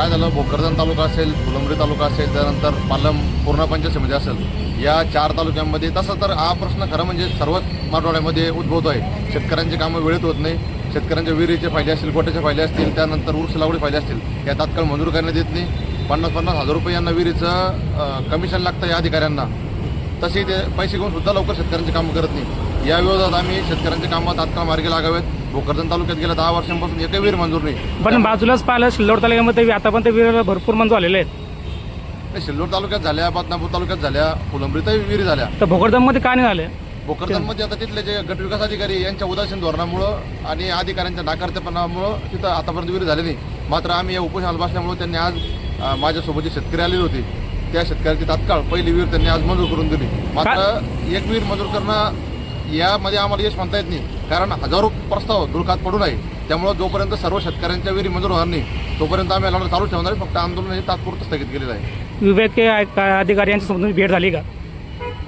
काय झालं? भोगर्जन तालुका असेल फुलंब्री तालुका असेल त्यानंतर पालम पूर्ण पंचायत समिती असेल. या चार तालुक्यांमध्ये तसं तर हा प्रश्न खरं म्हणजे सर्वच मराठवाड्यामध्ये उद्भवतो आहे. शेतकऱ्यांची कामं वेळेत होत नाही. शेतकऱ्यांच्या विहिरीचे फायदे असतील गोट्याचे फायदे असतील त्यानंतर ऊस लागवडी फायदे असतील या तात्काळ मंजूर करण्यात येत नाही. पन्नास पन्नास हजार रुपये यांना विहिरीचं कमिशन लागतं या अधिकाऱ्यांना. तसे ते पैसे घेऊन सुद्धा लवकर शेतकऱ्यांची कामं करत नाही. या विरोधात आम्ही शेतकऱ्यांची कामं तात्काळ मार्गी लागावेत. भोकरदन तालुक्यात गेल्या दहा वर्षांपासून एकही विहीर मंजूर नाही. पण बाजूलाच पाहिलं सिल्लोड तालुक्यामध्ये आता पण ते विहिरीला भरपूर मंजूर आलेले आहेत. नाही, सिल्लोड तालुक्यात झाल्या बदनापूर तालुक्यात झाल्या फुलंब्रीतही विहिरी झाल्या. तर भोकरदनमध्ये का नाही झाले? भोकरदनमध्ये आता तिथले जे गट विकास अधिकारी यांच्या उदासीन धोरणामुळं आणि अधिकाऱ्यांच्या नाकारतेपणामुळं तिथं आतापर्यंत विहिरी झाली नाही. मात्र आम्ही या उपोषणाला बसल्यामुळे त्यांनी आज अं, माझ्यासोबत जे शेतकरी आलेले होते त्या शेतकऱ्याची तात्काळ पहिली विहीर त्यांनी आज मंजूर करून दिली. मात्र एक विहीर मंजूर करणं यामध्ये आम्हाला यश म्हणता येत नाही. कारण हजारो प्रस्ताव दुर्खात पडून आहे त्यामुळं जोपर्यंत सर्व शेतकऱ्यांच्या विहिरी मंजूर होणार नाही तोपर्यंत आम्ही लढा चालू ठेवणार आहे. फक्त आंदोलन हे तात्पुरतं स्थगित केलेलं आहे. विवेक अधिकारी यांच्या समोर भेट झाली का?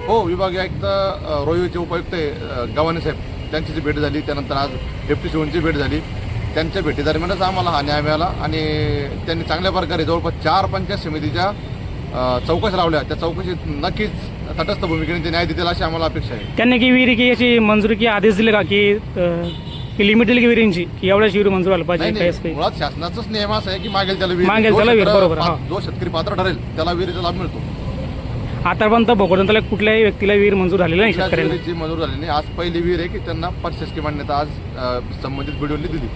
हो विभागीय आयुक्त अ, रोहितचे उपायुक्त गव्हाणे साहेब. त्यांची जी भेट झाली. त्यानंतर आज डेप्टी शिवनची भेट झाली. त्यांच्या भेटीदरम्यानच आम्हाला हा न्याय मिळाला आणि त्यांनी चांगल्या प्रकारे जवळपास चार पंचायत समितीच्या चौकशी लावल्या. त्या चौकशीत नक्कीच तटस्थ भूमिकेने ते न्याय देतील अशी आम्हाला अपेक्षा आहे. त्यांनी की विहिरी की याची मंजुरी की आदेश दिले का? की की लिमिट दिली की विहिरींची? की एवढ्याच विहिरी मंजूर व्हायला नाही पाहिजे नाही काही काही मुळात शासनाचाच नियम असा आहे की मागेल त्याला विहीर. मागेल जो त्याला विहीर, शेतकरी- बरोबर, हा. जो शेतकरी पात्र ठरेल त्याला विहिरीचा लाभ मिळतो. आतापर्यंत तालुक्यात कुठल्याही व्यक्तीला विहीर मंजूर झालेला नाही शेतकऱ्यांना. विहिरीची मंजूर झाली नाही. आज पहिली विहीर आहे की त्यांना परशासकीय मान्यता आज अ, संबंधित व्हिडिओनी दिली.